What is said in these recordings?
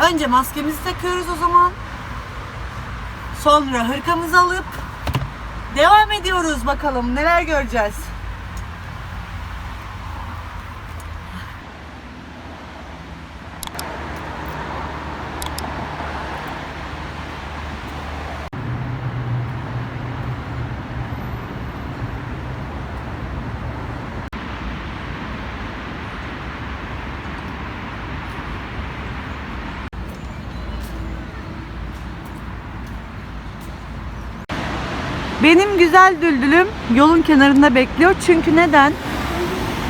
Önce maskemizi takıyoruz o zaman. Sonra hırkamızı alıp devam ediyoruz bakalım neler göreceğiz. Benim güzel düldülüm yolun kenarında bekliyor. Çünkü neden?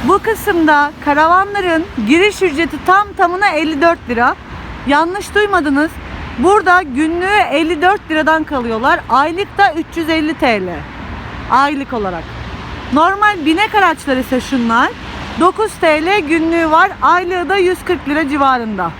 Bu kısımda karavanların giriş ücreti tam tamına 54 lira. Yanlış duymadınız. Burada günlüğü 54 liradan kalıyorlar. Aylık da 350 TL. Aylık olarak. Normal binek araçlar ise şunlar. 9 TL günlüğü var. Aylığı da 140 lira civarında.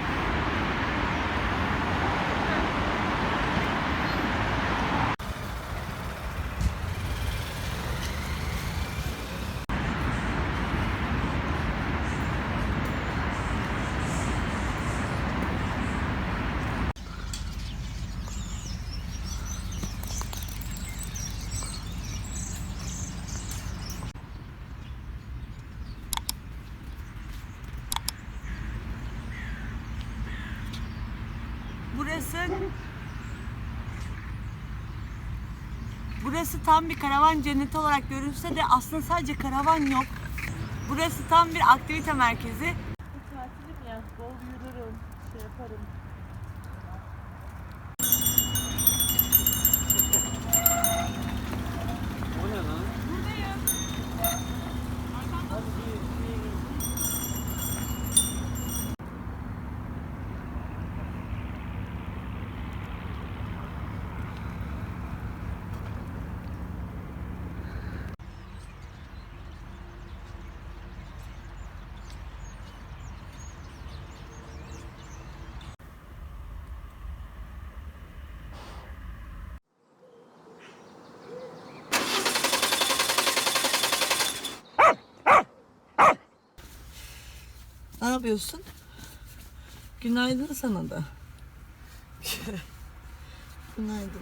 Burası Burası tam bir karavan cenneti olarak görünse de aslında sadece karavan yok. Burası tam bir aktivite merkezi. Tatilim ya, bol yürürüm, şey yaparım. Ne yapıyorsun? Günaydın sana da. Günaydın.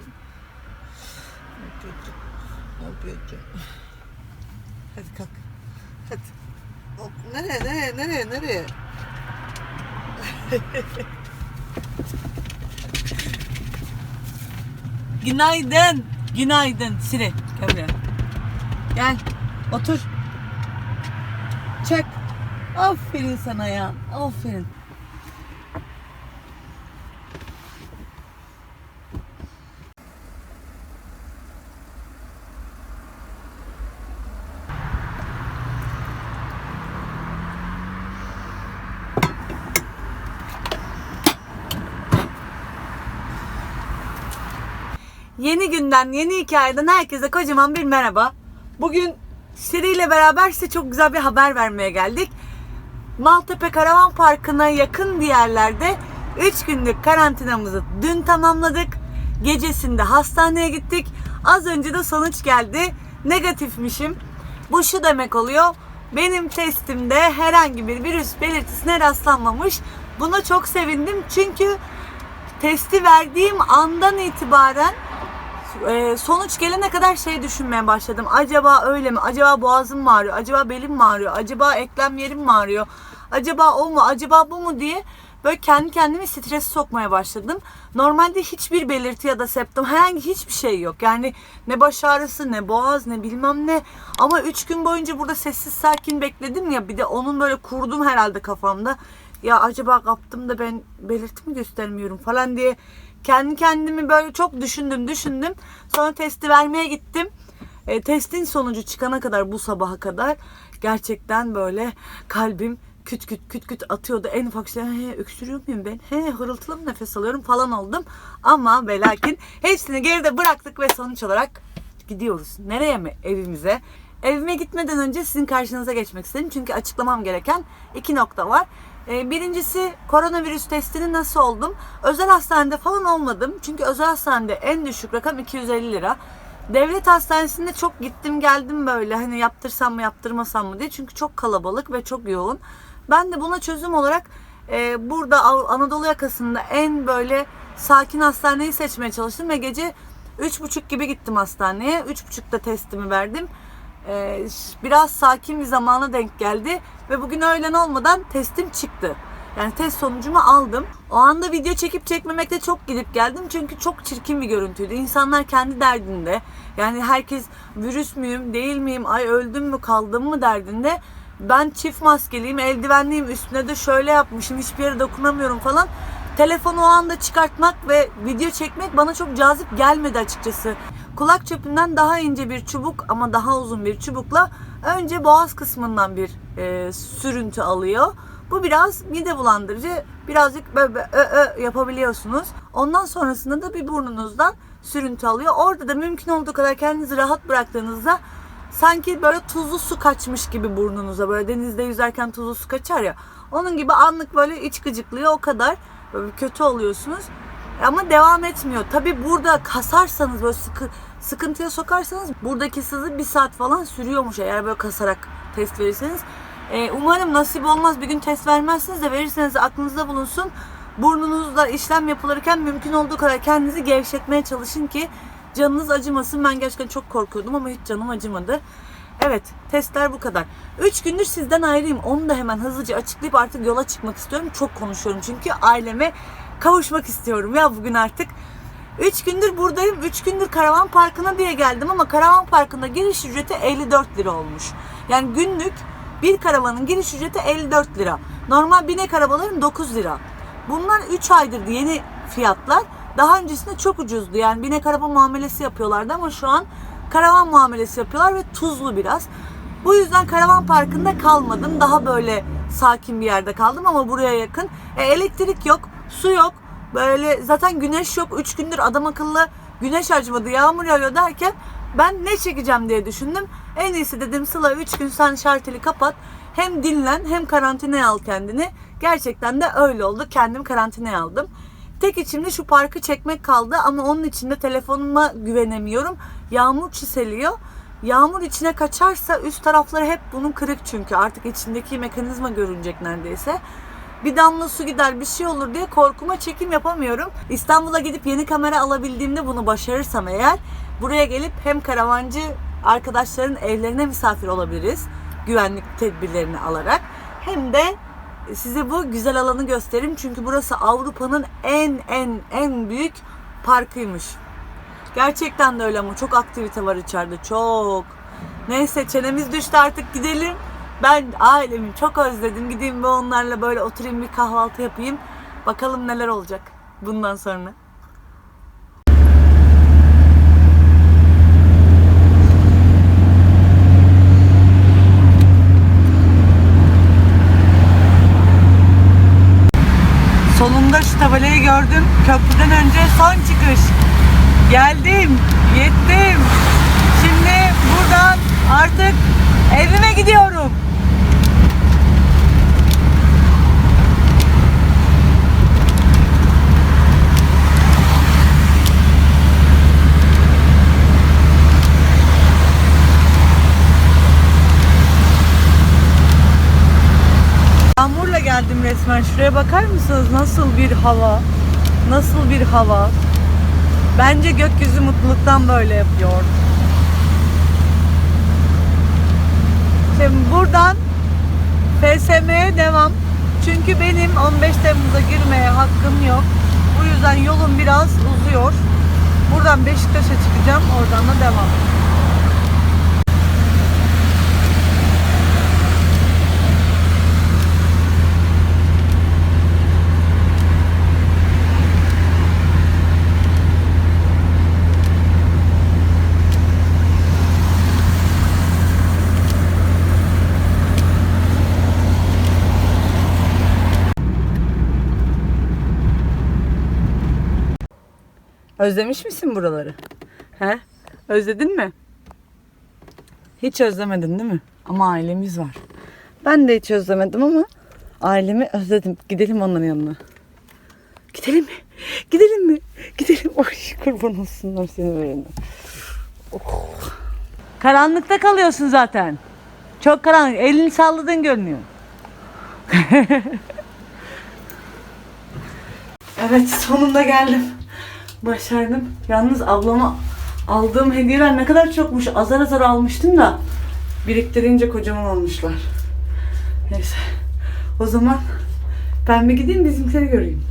Ne yapıyorsun? Hadi kalk. Hadi. Hop, nereye, nereye, nereye, nereye? Günaydın. Günaydın. Sire. Gel buraya. Gel. Otur. Çek. Aferin sana ya. Aferin. Yeni günden, yeni hikayeden herkese kocaman bir merhaba. Bugün Siri ile beraber size çok güzel bir haber vermeye geldik. Maltepe Karavan Parkı'na yakın bir yerlerde 3 günlük karantinamızı dün tamamladık. Gecesinde hastaneye gittik. Az önce de sonuç geldi. Negatifmişim. Bu şu demek oluyor. Benim testimde herhangi bir virüs belirtisine rastlanmamış. Buna çok sevindim çünkü testi verdiğim andan itibaren e, sonuç gelene kadar şey düşünmeye başladım. Acaba öyle mi? Acaba boğazım mı ağrıyor? Acaba belim mi ağrıyor? Acaba eklem yerim mi ağrıyor? Acaba o mu? Acaba bu mu diye böyle kendi kendimi strese sokmaya başladım. Normalde hiçbir belirti ya da septom herhangi hiçbir şey yok. Yani ne baş ağrısı ne boğaz ne bilmem ne. Ama 3 gün boyunca burada sessiz sakin bekledim ya bir de onun böyle kurdum herhalde kafamda. Ya acaba kaptım da ben belirti mi göstermiyorum falan diye kendi kendimi böyle çok düşündüm düşündüm. Sonra testi vermeye gittim. E, testin sonucu çıkana kadar bu sabaha kadar gerçekten böyle kalbim küt küt küt küt atıyordu. En ufak şey he, öksürüyor muyum ben? He, hırıltılı mı nefes alıyorum falan oldum. Ama ve lakin hepsini geride bıraktık ve sonuç olarak gidiyoruz. Nereye mi? Evimize. Evime gitmeden önce sizin karşınıza geçmek istedim. Çünkü açıklamam gereken iki nokta var. Ee, Birincisi koronavirüs testini nasıl oldum? Özel hastanede falan olmadım. Çünkü özel hastanede en düşük rakam 250 lira. Devlet hastanesinde çok gittim geldim böyle hani yaptırsam mı yaptırmasam mı diye. Çünkü çok kalabalık ve çok yoğun. Ben de buna çözüm olarak e, burada Anadolu yakasında en böyle sakin hastaneyi seçmeye çalıştım ve gece üç buçuk gibi gittim hastaneye. Üç buçukta testimi verdim. E, biraz sakin bir zamana denk geldi ve bugün öğlen olmadan testim çıktı. Yani test sonucumu aldım. O anda video çekip çekmemekte çok gidip geldim çünkü çok çirkin bir görüntüydü. İnsanlar kendi derdinde. Yani herkes virüs müyüm, değil miyim, ay öldüm mü, kaldım mı derdinde. Ben çift maskeliyim, eldivenliyim, üstüne de şöyle yapmışım, hiçbir yere dokunamıyorum falan. Telefonu o anda çıkartmak ve video çekmek bana çok cazip gelmedi açıkçası. Kulak çöpünden daha ince bir çubuk ama daha uzun bir çubukla önce boğaz kısmından bir e, sürüntü alıyor. Bu biraz mide bulandırıcı. Birazcık böyle ö ö yapabiliyorsunuz. Ondan sonrasında da bir burnunuzdan sürüntü alıyor. Orada da mümkün olduğu kadar kendinizi rahat bıraktığınızda sanki böyle tuzlu su kaçmış gibi burnunuza böyle denizde yüzerken tuzlu su kaçar ya. Onun gibi anlık böyle iç gıcıklıyor o kadar böyle kötü oluyorsunuz. Ama devam etmiyor. Tabi burada kasarsanız böyle sıkı, sıkıntıya sokarsanız buradaki sızı bir saat falan sürüyormuş eğer böyle kasarak test verirseniz. Ee, umarım nasip olmaz bir gün test vermezsiniz de verirseniz aklınızda bulunsun. Burnunuzda işlem yapılırken mümkün olduğu kadar kendinizi gevşetmeye çalışın ki canınız acımasın. Ben gerçekten çok korkuyordum ama hiç canım acımadı. Evet testler bu kadar. 3 gündür sizden ayrıyım. Onu da hemen hızlıca açıklayıp artık yola çıkmak istiyorum. Çok konuşuyorum çünkü aileme kavuşmak istiyorum ya bugün artık. 3 gündür buradayım. 3 gündür karavan parkına diye geldim ama karavan parkında giriş ücreti 54 lira olmuş. Yani günlük bir karavanın giriş ücreti 54 lira. Normal binek arabaların 9 lira. Bunlar 3 aydır yeni fiyatlar. Daha öncesinde çok ucuzdu. Yani binek araba muamelesi yapıyorlardı ama şu an karavan muamelesi yapıyorlar ve tuzlu biraz. Bu yüzden karavan parkında kalmadım. Daha böyle sakin bir yerde kaldım ama buraya yakın. E, elektrik yok, su yok. Böyle zaten güneş yok. 3 gündür adam akıllı güneş açmadı, yağmur yağıyor derken ben ne çekeceğim diye düşündüm. En iyisi dedim Sıla 3 gün sen şarteli kapat. Hem dinlen hem karantinaya al kendini. Gerçekten de öyle oldu. Kendim karantinaya aldım. Tek içimde şu parkı çekmek kaldı ama onun içinde telefonuma güvenemiyorum. Yağmur çiseliyor. Yağmur içine kaçarsa üst tarafları hep bunun kırık çünkü artık içindeki mekanizma görünecek neredeyse. Bir damla su gider bir şey olur diye korkuma çekim yapamıyorum. İstanbul'a gidip yeni kamera alabildiğimde bunu başarırsam eğer buraya gelip hem karavancı arkadaşların evlerine misafir olabiliriz güvenlik tedbirlerini alarak hem de size bu güzel alanı gösteririm çünkü burası Avrupa'nın en en en büyük parkıymış. Gerçekten de öyle ama çok aktivite var içeride çok. Neyse çenemiz düştü artık gidelim. Ben ailemi çok özledim. Gideyim ve onlarla böyle oturayım bir kahvaltı yapayım. Bakalım neler olacak bundan sonra. Sonunda şu tabelayı gördüm. Köprüden önce son çıkış. Geldim, yettim. Şimdi buradan artık evime gidiyorum. Geldim resmen. Şuraya bakar mısınız? Nasıl bir hava? Nasıl bir hava? Bence gökyüzü mutluluktan böyle yapıyor. Şimdi buradan FSM'ye devam. Çünkü benim 15 Temmuz'a girmeye hakkım yok. Bu yüzden yolum biraz uzuyor. Buradan Beşiktaş'a çıkacağım. Oradan da devam. Özlemiş misin buraları? He? Özledin mi? Hiç özlemedin değil mi? Ama ailemiz var. Ben de hiç özlemedim ama ailemi özledim. Gidelim onların yanına. Gidelim mi? Gidelim mi? Gidelim. Oy kurban olsunlar seni verene. Oh. Karanlıkta kalıyorsun zaten. Çok karanlık. Elini salladın görünüyor. Evet sonunda geldim. Başardım. Yalnız ablama aldığım hediyeler ne kadar çokmuş. Azar azar almıştım da biriktirince kocaman olmuşlar. Neyse. O zaman ben bir gideyim bizimkileri göreyim.